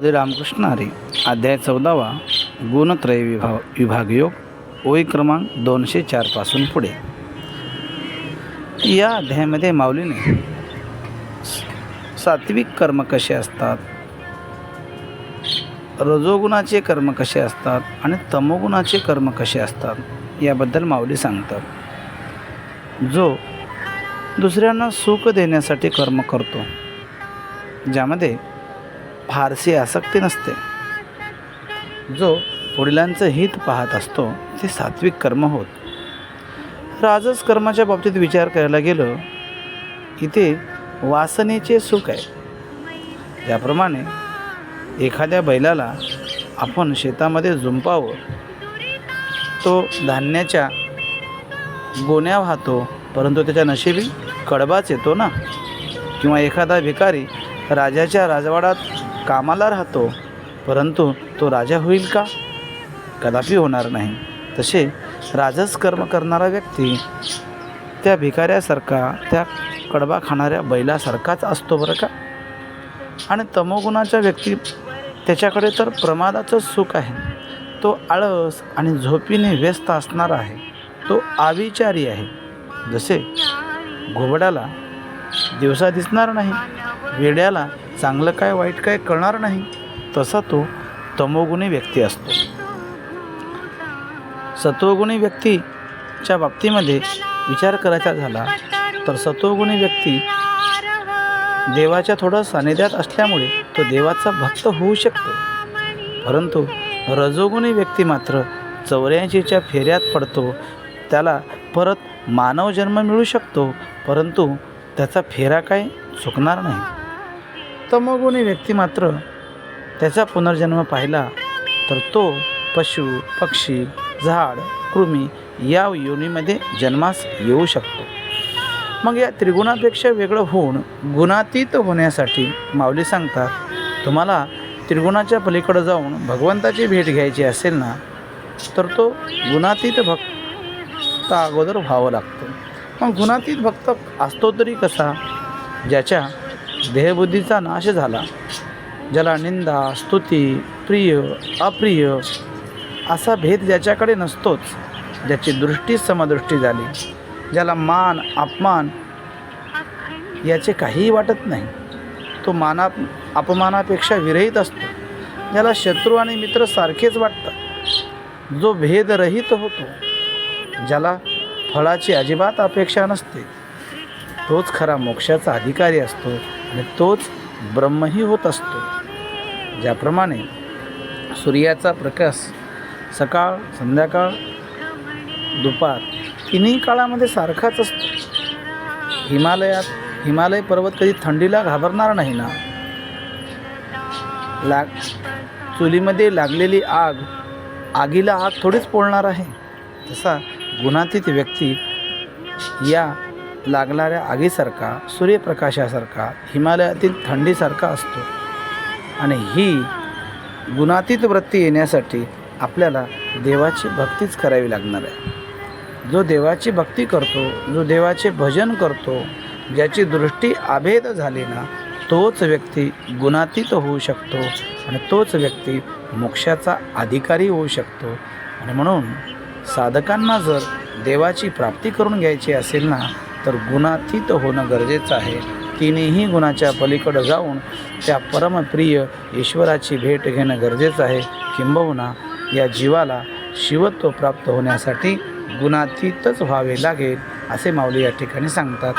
श्री रामकृष्ण हरी अध्याय चौदावा गुणत्रय विभाग विभागयोग ओळी क्रमांक दोनशे चारपासून पुढे. या अध्यायामध्ये माऊलीने सात्विक कर्म कसे असतात? रजोगुणाचे कर्म कसे असतात? आणि तमोगुणाचे कर्म कसे असतात? याबद्दल माऊली सांगतात. जो दुसऱ्यांना सुख देण्यासाठी कर्म करतो ज्यामध्ये फारशी आसक्ती नसते. जो वडिलांचं हित पाहत असतो ते सात्विक कर्म होत. राजस कर्माच्या बाबतीत विचार करायला गेलं इथे वासनेचे सुख आहे. त्याप्रमाणे एखाद्या बैलाला आपण शेतामध्ये जुंपावं तो धान्याच्या गोण्या वाहतो परंतु त्याच्या नशिबी कडबाच येतो ना? किंवा एखादा भिकारी राजाच्या राजवाड्यात कामाला राहतो परंतु तो राजा होईल का? कदापि होणार नाही. तसे राजस कर्म करणारा व्यक्ती त्या भिकाऱ्यासारखा त्या कडबा खाणाऱ्या बैलासारखाच असतो बरं का? आणि तमोगुणाच्या व्यक्ती त्याच्याकडे तर प्रमादाचं सुख आहे. तो आळस आणि झोपीने व्यस्त असणारा आहे. तो आविचारी आहे. जसे घोबडाला दिवसा दिसणार नाही. वेड्याला चांगलं काय वाईट काय कळणार नाही. तसा तो तमोगुणी व्यक्ती असतो. सत्वगुणी व्यक्तीच्या बाबतीमध्ये विचार करायचा झाला तर सत्वगुणी व्यक्ती देवाच्या थोडं सानिध्यात असल्यामुळे तो देवाचा भक्त होऊ शकतो. परंतु रजोगुणी व्यक्ती मात्र चौऱ्याऐंशीच्या फेऱ्यात पडतो. त्याला परत मानव जन्म मिळू शकतो परंतु त्याचा फेरा काय चुकणार नाही. तमोगुणी व्यक्ती मात्र त्याचा पुनर्जन्म पाहिला तर तो पशु पक्षी झाड कृमी या योनीमध्ये जन्मास येऊ शकतो. मग या त्रिगुणापेक्षा वेगळं होऊन गुणातीत होण्यासाठी माऊली सांगतात तुम्हाला त्रिगुणाच्या पलीकडं जाऊन भगवंताची भेट घ्यायची असेल ना तर तो गुणातीत भक्त अगोदर व्हावं लागतं. मग गुणातीत भक्त असतो तरी कसा? ज्याच्या देहबुद्धीचा नाश झाला ज्याला निंदा स्तुती प्रिय अप्रिय असा भेद ज्याच्याकडे नसतोच ज्याची दृष्टी समदृष्टी झाली ज्याला मान अपमान याचे काहीही वाटत नाही. तो माना अपमानापेक्षा विरहित असतो ज्याला शत्रू आणि मित्र सारखेच वाटतात. जो भेदरहित होतो ज्याला फळाची अजिबात अपेक्षा नसते. तोच खरा मोक्षाचा अधिकारी असतो आणि तोच ब्रह्मही होत असतो. ज्याप्रमाणे सूर्याचा प्रकाश सकाळ संध्याकाळ दुपार तिन्ही काळामध्ये सारखाच असतो. हिमालयात हिमालय पर्वत कधी थंडीला घाबरणार नाही ना? लाग चुलीमध्ये लागलेली आग आगीला आग थोडीच पोळणार आहे. तसा गुणातीत व्यक्ती या लागणाऱ्या आगीसारखा सूर्यप्रकाशासारखा हिमालयातील थंडीसारखा असतो. आणि ही गुणातीत वृत्ती येण्यासाठी आपल्याला देवाची भक्तीच करावी लागणार आहे. जो देवाची भक्ती करतो जो देवाचे भजन करतो ज्याची दृष्टी अभेद झाली ना तोच व्यक्ती गुणातीत होऊ शकतो आणि तोच व्यक्ती मोक्षाचा अधिकारी होऊ शकतो. आणि म्हणून साधकांना जर देवाची प्राप्ती करून घ्यायची असेल ना तर गुणातीत होणं गरजेचं आहे. तिन्ही गुणाच्या पलीकडं जाऊन त्या परमप्रिय ईश्वराची भेट घेणं गरजेचं आहे. किंबहुना या जीवाला शिवत्व प्राप्त होण्यासाठी गुणातीतच व्हावे लागेल असे माऊली या ठिकाणी सांगतात.